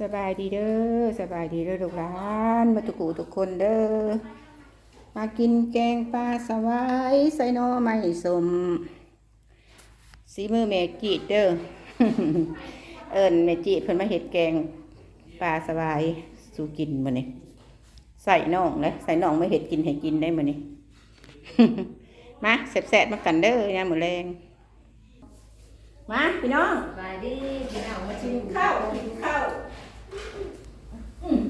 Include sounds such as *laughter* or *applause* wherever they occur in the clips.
สบายดีเด้อสบายดีเด้อลูกหลานมาตุกูทุกคนเด้อมากินแกงปลาสวายใส่หน่อไม้สมสีมือแม่จีดเด้อเอิญแม่จีดเพิ่นมาเฮ็ดแกงปลาสวายสู่กินมื้อนี้ใส่น่องเลยใส่น่องมาเฮ็ดกินให้กินได้มื้อนี้มาแซ่บๆมากันเด้อยามมื้อแรงมาพี่น้องบายดีพี่น้องมาชิกิมนข้าวกินข้าวอืม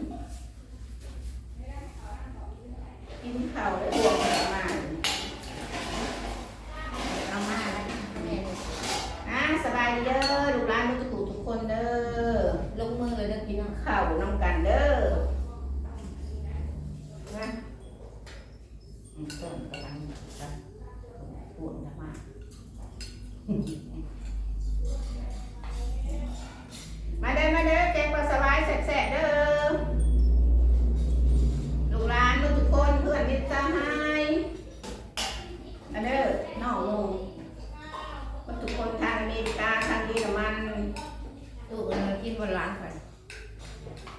กินข้าวแล้วบวกมาเอามาแม่อะสบายดีเด้อลูกหลานทุกทุกทุกคนเด้อลงมือเลยเด้อพี่น้องข้าวน้ำกัน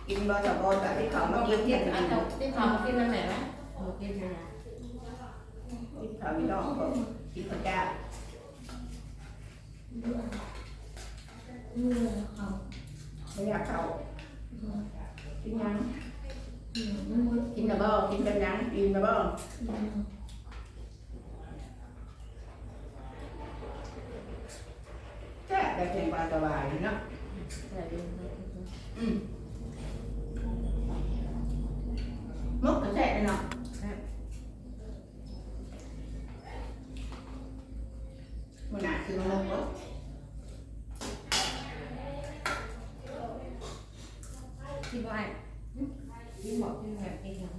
กินบอสบบอสที่เขามาเอาเทียมกิเยี่ยมเอากินเอาที่เขามากินนั่นแหละนะเอากินนะเขาไม่ต้องก็กินพระเจ้าอืมเขาไม่อยากเขากินยังกินนะบ่กินกันยังกินนะบ่แซ่บแบบเป็นปลาสบายเนาะใส่ดีนะอืม mốc cái chạy đây nào. Một nãy thì nó mốc quá. Thì có đi mọc trên hẹp cái nào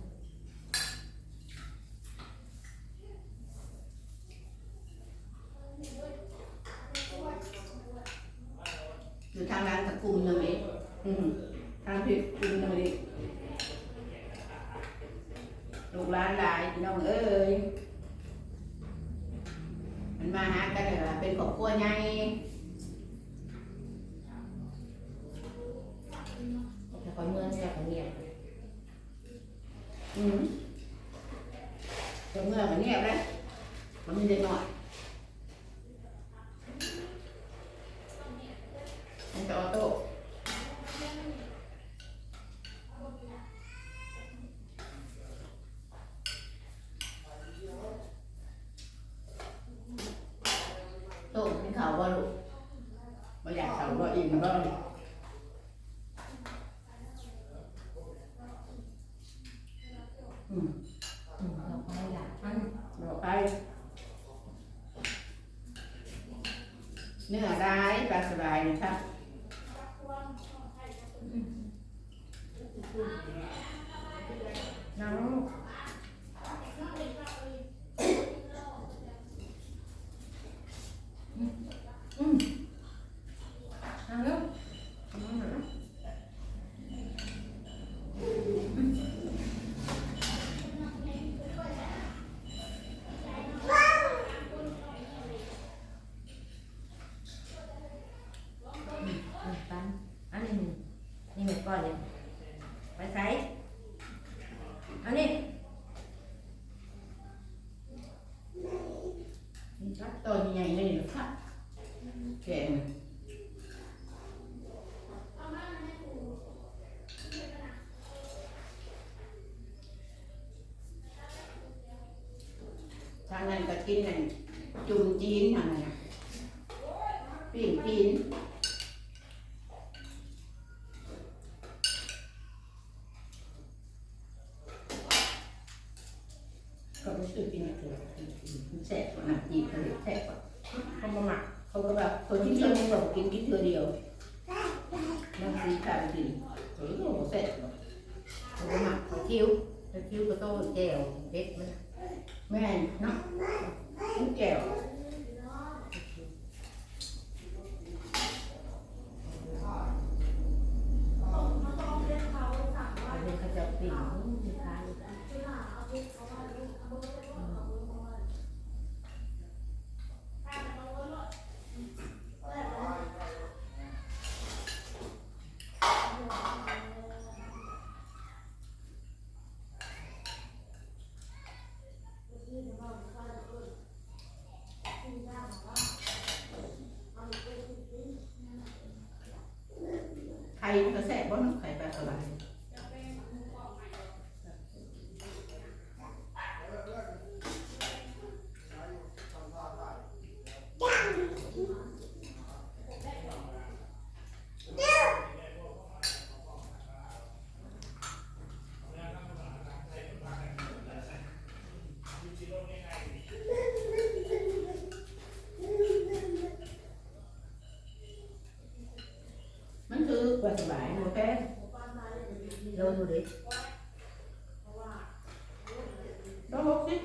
rồi thằng đang tập cùng rồi mẹ ừ. Thằng thì cùng rồi mẹ ลยมั้ยอืมทางผิดกุมเลยลูกร้านหลายพี่น้องเอ้ยมันมาหากันเลยล่ะเป็นครอบครัวใหญ่แต่คอยเมื่อจะกันเนี่ยอืมจะเมื่อกันเงียบเลยมันมีเด็กหน่อยมันจะออโต้โต้กินข้าวบ่ลูกบ่อยาก ข้าวบ่อิ่มบ่อืมอืมเราไปละอันบอกไปเนื้อได้ปลาสบายนะครับน้องอืมเอาลูกเอาหน่อย อืมปันอันนี้นี่เหมือนก่อนเนี่ยไปใส่อันนี้นี่ครับ ตัวใหญ่ๆเลยนะค่ะแกงทางนั้นก็กินนั่นจุ่มจีนทางนั้นน่นปิ้งจีน ก เขาก็แบบคนที่เที่ยวแบบกินกินเธอเดียวบางทีขาดกินเออโหเสร็จ เขามาหมักเขาคิ้วเขาคิ้วก็โต้แจ่วเด็ดมัน แม่เนาะลูกแก้ว เขาเป็นเขาจะปิ่งลูกค้า ข่มันก็แซ่บบ่เนาะไข่ปลาสวาย mình bãi một cái rồi rồi đấy đó, hút đi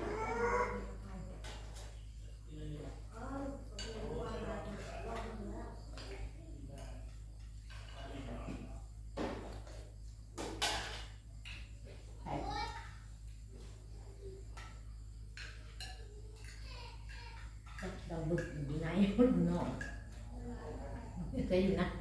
đầu bực như này bực nọ thế gì nào?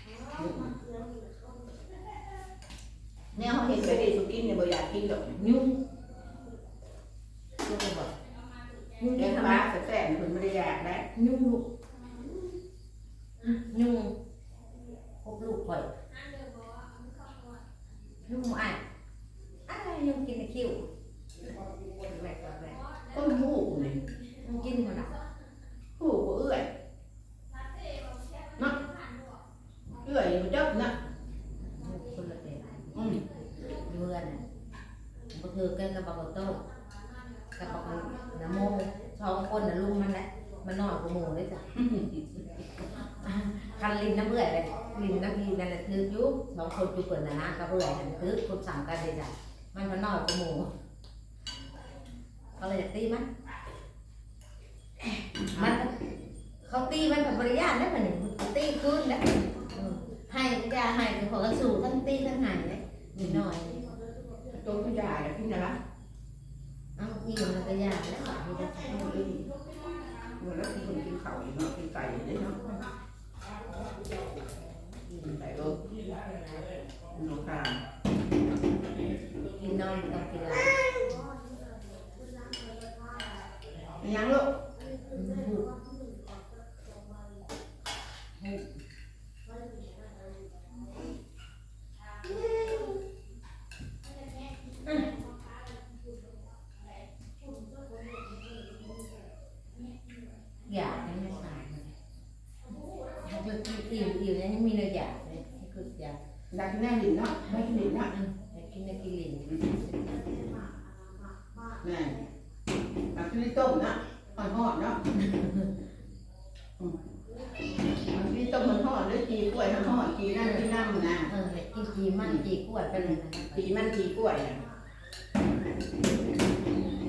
động nhung. Tôi bảo nhung em ba phải tẻ mình mới đi đấy. Nhung lụ ừ, nhung hộp lụ vậy. Nhung ai. Ai nhung kia là kiểu ก็คือแกกับบักโต้กับบักน้ำโมสองคนน่ะลุงมันแหละมันนอนกับหมูเลยจ้ะคันลินน้ำเบื่อเลยลินน้ำพีนั่นแหละถืออยุสองคนจุเปิดนะนะกับเบื่อนั่นถือคนสามกันเลยจ้ะมันมันนอนกับหมูเขาเลยอยากตีมันมันเขาตีมันกับบริยานได้เนี่ยมันตีคืนนะอืมให้ยาให้คือขอกระสูทั้งตีทั้งหายเลยนิดหน่อย ตัวผู้ใหญ่อะพี่นะเอาอีกมันก็ยากแล้วอะมันจะใช้เออหมดแล้วกินคนกินข้าวอยู่เนาะกินไก่อยู่ด้วยเนาะกินไก่เออหนูกลาง กินนอนต้องกินอะไร ยังลูก อืมหูอยากให้ไม่ขาดมันถ้าจะตีอยู่ตีอยู่เนี่ยยังมีเลยอยากเลยนี่คืออยาก อยากกินแน่ดินเนาะไม่กินดินเนาะ อืมอยากกินในกินลิน แม่อยากกินต้มเนาะอ่อนหอดเนาะอืมอยากกินต้มมันหอดหรือจีกล้วยมันหอดจีนั่นจีนั่นนะเอออยากกินจีมันจีกวดไปเลยนะจีมันจีกล้วยอะ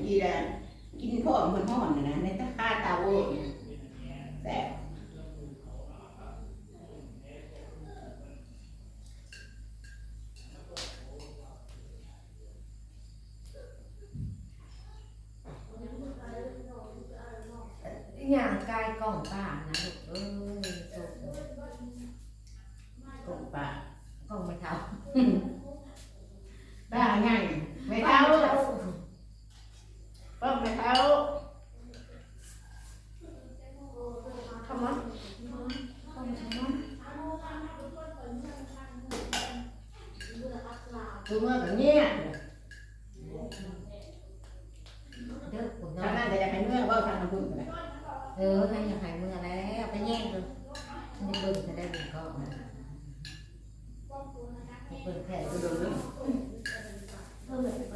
จีแดงกินพ่อมันหอดนะนะในตะข้าเตาโอ้ *laughs* ba ngày. Mẹ tháo vâng mẹ tháo không á tôi mơ cả nghe thằng này thì là phải mưa? Bao thằng là bụi rồi ừ thằng là phải mưa đấy phải nghe rồi nhưng bụi thì đây mình có เป็นเมื่อว่าทาง